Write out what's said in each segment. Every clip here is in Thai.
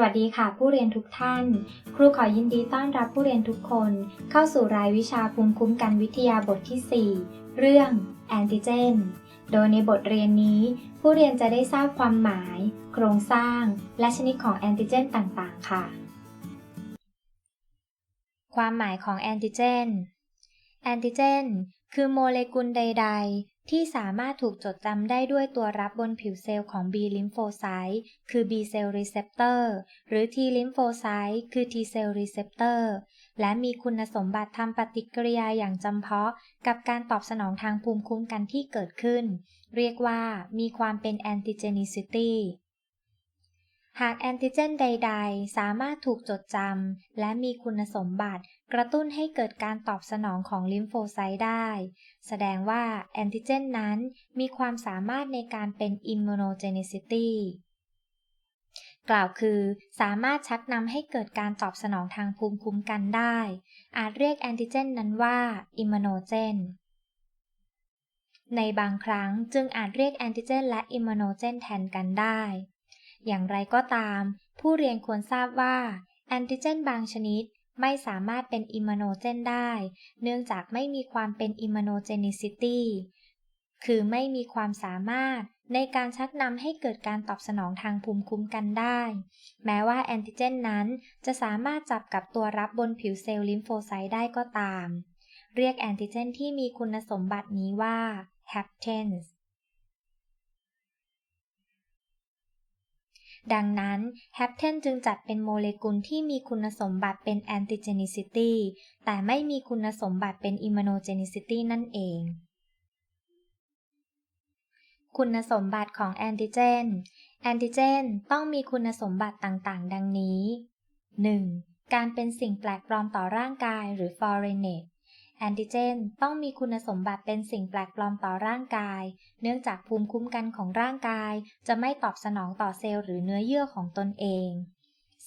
วัสดีค่ะ ผู้เรียนทุกท่าน ครูขอยินดีต้อนรับผู้เรียนทุกคน เข้าสู่รายวิชาภูมิคุ้มกันวิทยาบทที่ 4 เรื่องแอนติเจน โดยในบทเรียนนี้ ผู้เรียนจะได้ทราบความหมาย โครงสร้าง และชนิดของแอนติเจนต่างๆ ค่ะ ความหมายของแอนติเจน แอนติเจน คือโมเลกุลใด ๆ ที่สามารถถูกจดจำได้ด้วยตัวรับบนผิวเซลล์ของ B ลิมโฟไซต์คือ B cell receptor หรือ T ลิมโฟไซต์คือ T cell receptor และมีคุณสมบัติทำปฏิกิริยาอย่างจำเพาะ กับการตอบสนองทางภูมิคุ้มกันที่เกิดขึ้น เรียกว่ามีความเป็น antigenicity หากแอนติเจนใด ๆ สามารถถูกจดจำและมีคุณสมบัติกระตุ้นให้เกิดการตอบสนองของลิมโฟไซต์ได้ แสดงว่าแอนติเจนนั้นมีความสามารถในการเป็น immunogenicity กล่าวคือสามารถชักนำให้เกิดการตอบสนองทางภูมิคุ้มกันได้ อาจเรียกแอนติเจนนั้นว่า immunogen ในบางครั้งจึงอาจเรียกแอนติเจนและ immunogen แทนกันได้ อย่างไรก็ตาม ผู้เรียนควรทราบว่า แอนติเจนบางชนิดไม่สามารถเป็นอิมมโนเจนได้ เนื่องจากไม่มีความเป็นอิมมโนเจนิซิตี้ คือไม่มีความสามารถในการชักนำให้เกิดการตอบสนองทางภูมิคุ้มกันได้ แม้ว่าแอนติเจนนั้นจะสามารถจับกับตัวรับบนผิวเซลล์ลิมโฟไซต์ได้ก็ตาม เรียกแอนติเจนที่มีคุณสมบัตินี้ว่า haptens ดังนั้น h a p t e n จึงจัดเป็นโมเลกุลที่มีคุณสมบัติเป็น antigenicity แต่ไม่มีคุณสมบัติเป็น immunogenicity นั่นเอง คุณสมบัติของแอนติเจน แอนติเจนต้องมีคุณสมบัติต่างๆ ดังนี้ 1. การเป็นสิ่งแปลกปลอมต่อร่างกายหรือ foreignet แอนติเจนต้องมีคุณสมบัติเป็นสิ่งแปลกปลอมต่อร่างกาย เนื่องจากภูมิคุ้มกันของร่างกาย จะไม่ตอบสนองต่อเซลล์หรือเนื้อเยื่อของตนเอง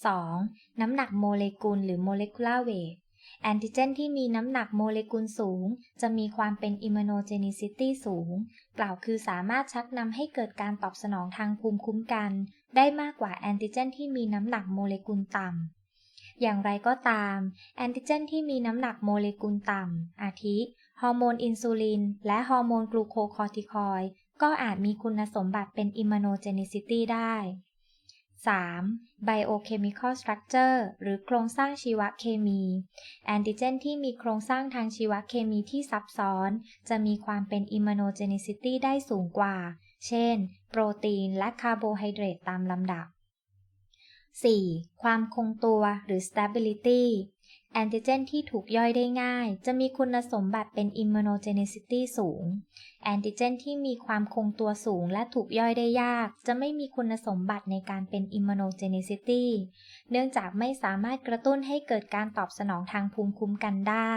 2. น้ำหนักโมเลกุลหรือ molecular weight แอนติเจนที่มีน้ำหนักโมเลกุลสูง จะมีความเป็น immunogenicity สูง กล่าวคือสามารถชักนำให้เกิดการตอบสนองทางภูมิคุ้มกัน ได้มากกว่าแอนติเจนที่มีน้ำหนักโมเลกุลต่ำ อย่างไรก็ตาม แอนติเจนที่มีน้ำหนักโมเลกุลต่ำ อาทิ ฮอร์โมนอินซูลิน และฮอร์โมนกลูโคคอร์ติคอย ก็อาจมีคุณสมบัติเป็นอิมมโนเจนิซิตี้ได้ 3. biochemical structure หรือโครงสร้างชีวเคมี แอนติเจนที่มีโครงสร้างทางชีวเคมีที่ซับซ้อน จะมีความเป็นอิมมโนเจนิซิตี้ได้สูงกว่า เช่น โปรตีนและคาร์โบไฮเดรตตามลำดับ 4. ความคงตัวหรือ stability แอนติเจนที่ถูกย่อยได้ง่าย จะมีคุณสมบัติเป็น immunogenicity สูง แอนติเจนที่มีความคงตัวสูงและถูกย่อยได้ยาก จะไม่มีคุณสมบัติในการเป็น immunogenicity เนื่องจากไม่สามารถกระตุ้นให้เกิดการตอบสนองทางภูมิคุ้มกันได้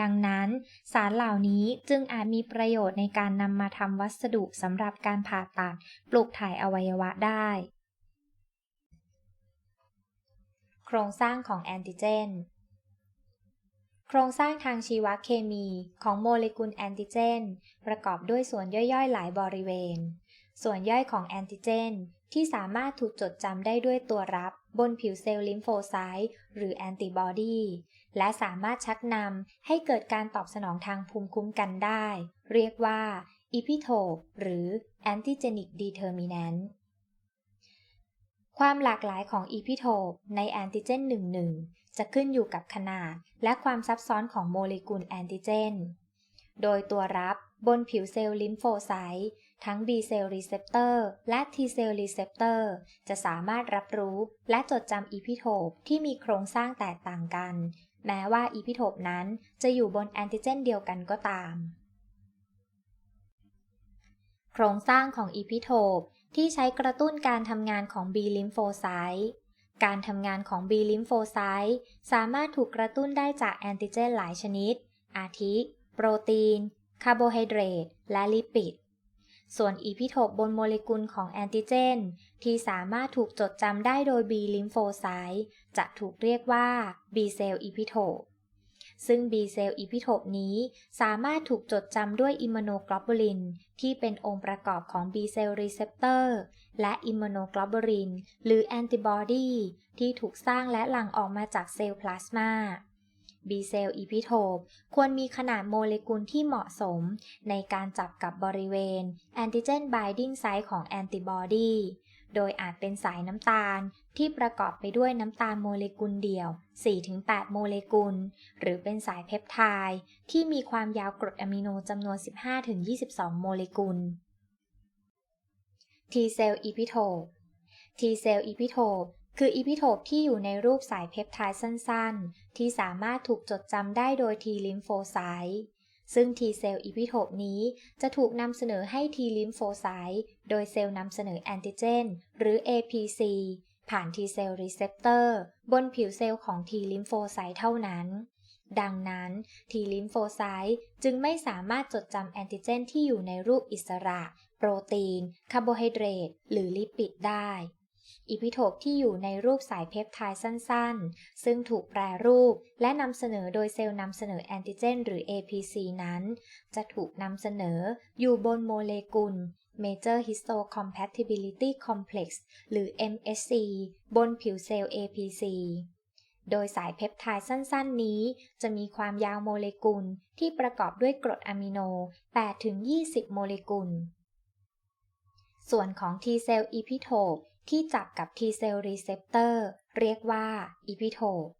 ดังนั้น สารเหล่านี้จึงอาจมีประโยชน์ในการนำมาทำวัสดุสำหรับการผ่าตัดปลูกถ่ายอวัยวะได้ ครงสร้างของแอนติเจน โครงสร้างทางชีวเคมีของโมเลกุลแอนติเจน ประกอบด้วยส่วนย่อยๆ หลายบริเวณ ส่วนย่อยของแอนติเจน ที่สามารถถูกจดจำได้ด้วยตัวรับบนผิวเซลล์ลิมโฟไซต์หรือแอนติบอดีและสามารถชักนำให้เกิดการตอบสนองทางภูมิคุ้มกันได้ เรียกว่าอีพิโทปหรือแอ ความหลากหลายของอีพิโทปในแอนติเจน1-1 จะขึ้นอยู่กับขนาด และความซับซ้อนของโมเลกุลแอนติเจน โดยตัวรับบนผิวเซลล์ลิมโฟไซต์ทั้ง B เซลล์รีเซพเตอร์และ T เซลล์รีเซพเตอร์จะสามารถรับรู้และจดจำอีพิโทปที่มีโครงสร้างแตกต่างกัน แม้ว่าอีพิโทปนั้นจะอยู่บนแอนติเจนเดียวกันก็ตาม โครงสร้างของอีพิโทป ที่ใช้กระตุ้นการทำงานของ B ลิมโฟไซต์การทำงานของ B ลิมโฟไซต์สามารถถูกกระตุ้นได้จากแอนติเจนหลายชนิด อาทิ โปรตีน คาร์โบไฮเดรต และลิปิด ส่วนอีพิโทบบนโมเลกุลของแอนติเจน ที่สามารถถูกจดจำได้โดย B ลิมโฟไซต์จะถูกเรียกว่า B เซลล์อีพิโทบ ซึ่ง B เซลล์อีพิโทปนี้สามารถถูกจดจำด้วยอิมมูโนกลอบูลิน ที่เป็นองค์ประกอบของ B เซลล์รีเซพเตอร์และอิมมูโนกลอบูลิน หรือแอนติบอดีที่ถูกสร้างและหลั่งออกมาจากเซลล์พลาสมา B เซลล์อีพิโทปควรมีขนาดโมเลกุลที่เหมาะสม ในการจับกับบริเวณแอนติเจน binding site ของแอนติบอดี โดยอาจเป็นสายน้ำตาลที่ประกอบไปด้วยน้ำตาลโมเลกุลเดี่ยว 4-8 โมเลกุล หรือเป็นสายเพปไทด์ที่มีความยาวกรดอะมิโนจำนวน 15-22 โมเลกุล T เซลล์อีพิโทป T เซลล์อีพิโทปคืออีพิโทปที่อยู่ในรูปสายเพปไทด์สั้นๆ ที่สามารถถูกจดจำได้โดย T ลิมโฟไซต์ ซึ่ง T เซลล์อีพิโทปนี้จะถูกนำเสนอให้ T ลิมโฟไซต์โดยเซลล์นำเสนอแอนติเจน หรือ APC ผ่าน T เซลล์รีเซพเตอร์บนผิวเซลล์ของ T ลิมโฟไซต์เท่านั้น ดังนั้น T ลิมโฟไซต์จึงไม่สามารถจดจำแอนติเจนที่อยู่ในรูปอิสระ โปรตีน คาร์โบไฮเดรต หรือลิปิดได้ อีพิโทปที่อยู่ในรูปสายเพปไทด์สั้นๆ ซึ่งถูกแปรรูปและนำเสนอโดยเซลล์นำเสนอแอนติเจน หรือ APC นั้น จะถูกนำเสนออยู่บนโมเลกุล Major Histocompatibility Complex หรือ MHC บนผิวเซลล์ APC โดยสายเพปไทด์สั้น ๆ นี้ จะมีความยาวโมเลกุลที่ประกอบด้วยกรดอะมิโน 8-20 โมเลกุล ส่วนของ T เซลล์อีพิโทป ที่จับกับ T cell receptor เรียกว่า epitope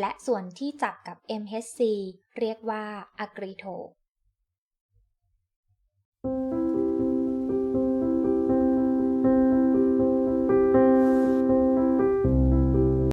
และส่วนที่จับกับ MHC เรียกว่า agritope